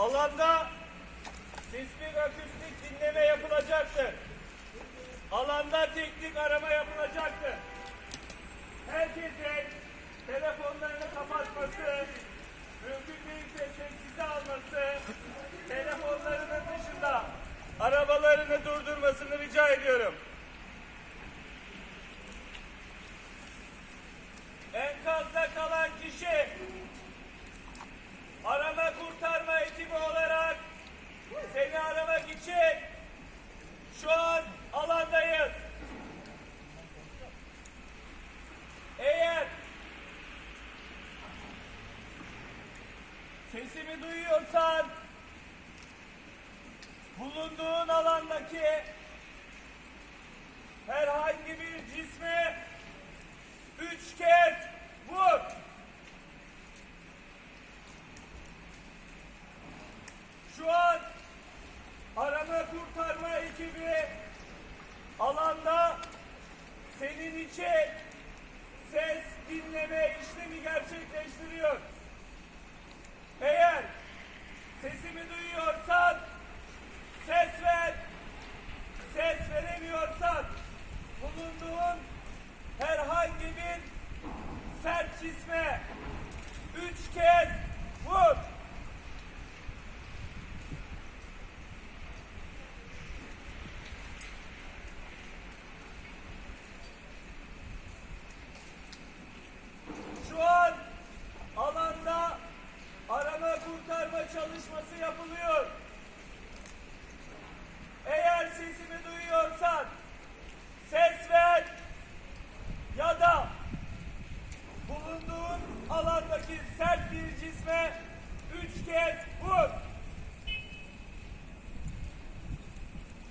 Alanda sismik akustik dinleme yapılacaktır. Alanda teknik arama yapılacaktır. Herkesin telefonlarını kapatması, mümkün sesimi duyuyorsan bulunduğun alandaki herhangi bir cisme üç kez vur. Şu an arama kurtarma ekibi alanda senin için ses dinleme işlemi gerçekleştiriyor. Eğer sesimi duyuyorsan ses ver. Ses veremiyorsan bulunduğun herhangi bir sert cisme üç kez vur. Şu an alanda arama kurtarma çalışması yapılıyor. Eğer sesimi duyuyorsan ses ver ya da bulunduğun alandaki sert bir cisme üç kez.